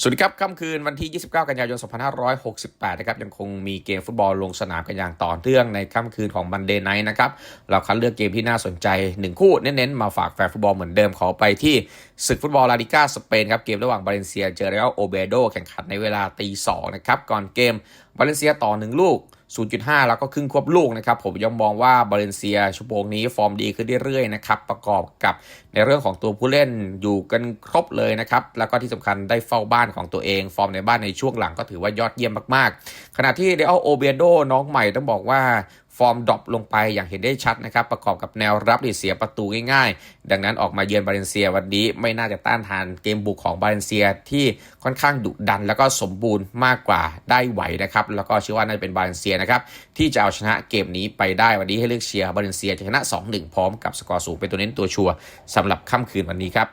สวัสดีครับค่ำคืนวันที่ 29 กันยายน 2568 นะครับยังคงมีเกมฟุตบอลลงสนามกันอย่างต่อเนื่องในค่ำคืนของบันเดย์ไนท์นะครับ เราคัดเลือกเกมที่น่าสนใจ 1 คู่เน้นๆ มาฝากแฟนฟุตบอลเหมือนเดิมขอไปที่ศึกฟุตบอลลาลิก้าสเปนครับเกมระหว่างบาเลนเซียเจอเรอัลโอเบโดแข่งขันในเวลาตี2นะครับก่อนเกมบาเลนเซียต่อ 1 ลูก 0.5 แล้วก็ครึ่งควบลูกนะครับผมยังมองว่าบาเลนเซียชั่วโมงนี้ฟอร์มดีขึ้นเรื่อยๆนะครับประกอบกับในเรื่องของตัวผู้เล่นอยู่กันครบเลยนะครับแล้วก็ที่สำคัญได้เฝ้าบ้านของตัวเอง ฟอร์มในบ้านในช่วงหลังก็ถือว่ายอดเยี่ยมมากๆ ขณะที่เดอัลโอเบียโดน้องใหม่ต้องบอกว่าฟอร์มดรอปลงไปอย่างเห็นได้ชัดนะครับ ประกอบกับแนวรับที่เสียประตูง่ายๆ ดังนั้นออกมาเยือนบาเลนเซียวันนี้ไม่น่าจะต้านทานเกมบุกของบาเลนเซียที่ค่อนข้างดุดัน แล้วก็สมบูรณ์มากกว่าได้ไหวนะครับ แล้วก็เชื่อว่าน่าจะเป็นบาเลนเซียนะครับที่จะเอาชนะเกมนี้ไปได้วันนี้ให้เลือกเชียร์บาเลนเซียจะชนะ 2-1 พร้อมกับสกอร์สูงเป็นตัวเน้นตัวชัวร์สำหรับค่ำคืนวันนี้ครับ